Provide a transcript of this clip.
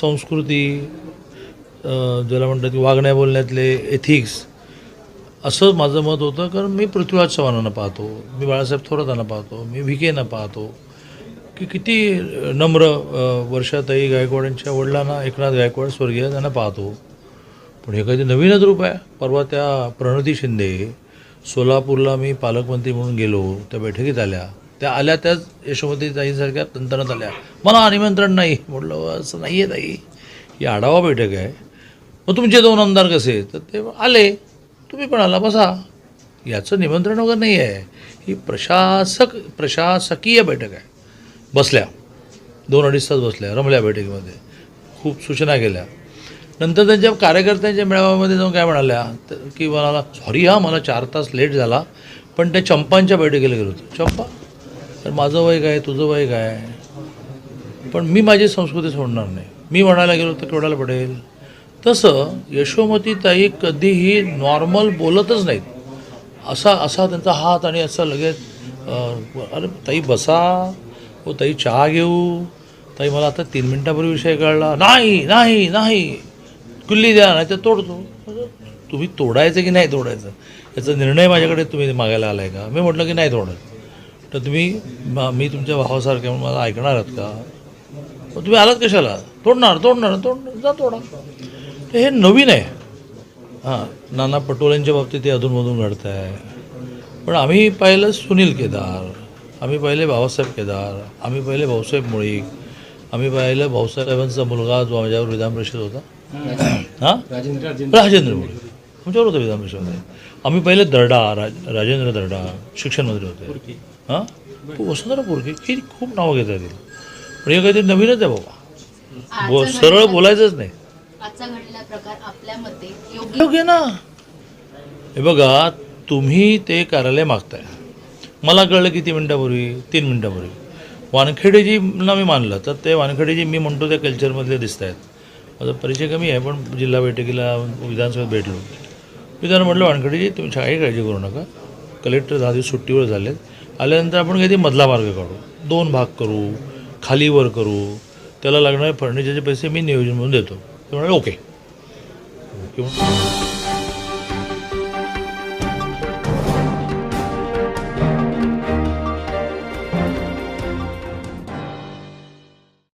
संस्कृती ज्याला म्हणतात की वागण्या बोलण्यातले एथिक्स असं माझं मत होतं. कारण मी पृथ्वीराज चव्हाणांना पाहतो मी बाळासाहेब थोरातांना पाहतो मी व्हिकेंना पाहतो. की किती नम्र वर्षातही वर्षाताई गायकवाडांच्या वडिलांना एकनाथ गायकवाड स्वर्गीय त्यांना पाहतो. पण हे काही नवीनच रूप आहे. परवा त्या प्रणती शिंदे सोलापूरला मी पालकमंत्री म्हणून गेलो त्या बैठकीत आल्या. त्या आल्या त्याच यशोमती ताईंसारख्या तंत्रणात आल्या. मला निमंत्रण नाही. म्हटलं असं नाही आहे ताई. ही आढावा बैठक आहे. मग तुमचे दोन आमदार कसे? तर ते आले. तुम्ही पण आला बसा. याचं निमंत्रण वगैरे नाही आहे. ही प्रशासक प्रशासकीय बैठक आहे. बसल्या. दोन अडीच तास बसल्या रमल्या बैठकीमध्ये. खूप सूचना केल्या. नंतर त्यांच्या कार्यकर्त्यांच्या मेळाव्यामध्ये जाऊन काय म्हणाल्या? तर की मला सॉरी हा मला चार तास लेट झाला पण त्या चंपांच्या बैठकीला गेलो होतो. चंपा? तर माझं वय काय तुझं वय काय? पण मी माझी संस्कृती सोडणार नाही. मी म्हणायला गेलो तर केवढ्याला पडेल? तसं यशोमती ताई कधीही नॉर्मल बोलतच नाहीत. असा असा त्यांचा हात आणि असा लगेच अरे ताई बसा. हो ताई चहा घेऊ. ताई मला आता तीन मिनटापूर्वी विषय कळला. नाही नाही नाही. कुल्ली द्या नाही तर तोडतो. तुम्ही तोडायचं की नाही तोडायचं? याचा निर्णय माझ्याकडे तुम्ही मागायला आला आहे का? मी म्हटलं की नाही तोडत. तर तुम्ही म- तुमच्या भावासारखे म्हणून मला ऐकणार आहात का? मग तुम्ही आलात कशाला? तोडणार तोडणार तोडणार. जा तोडा. तर हे नवीन आहे. हां नाना पटोलेंच्या बाबतीत ते अधूनमधून घडत आहे पण आम्ही पाहिलं सुनील केदार आम्ही पाहिले भाऊसाहेब केदार आम्ही पाहिले भाऊसाहेब मुळीक आम्ही पाहिलं भाऊसाहेबांचा मुलगा जो माझ्यावर विधान परिषद होता. हां? राजेंद्र राजेंद्र राजेंद्र मुळीक. तुमच्यावर होतं विधान परिषदेमध्ये आम्ही पहिले दर्डा राज राजेंद्र दर्डा शिक्षण मंत्री होते. हां? वसुंधरा पोरके. ही खूप नावं घेता येतील पण हे काहीतरी नवीनच आहे बाबा. बो सरळ बोलायचंच नाही. योग्य योग्य ना. हे बघा तुम्ही ते कार्यालय मागताय. मला कळलं किती मिनटापूर्वी तीन मिनटापूर्वी. वानखेडेजी ना मी मानलं तर ते वानखेडेजी मी म्हणतो त्या कल्चरमधले दिसत आहेत माझा परिचय कमी आहे पण जिल्हा बैठकीला विधानसभेत भेटलो. मी त्यांना म्हटलं वानखेडेजी तुम्ही काही काळजी करू नका. कलेक्टर दहा दिवस सुट्टीवर झाले आल्यानंतर आपण काहीतरी मधला मार्ग काढू. दोन भाग करू खाली वर करू. त्याला लागणारे फर्निचरचे पैसे मी नियोजन म्हणून देतो. ते म्हणाले ओके. ओके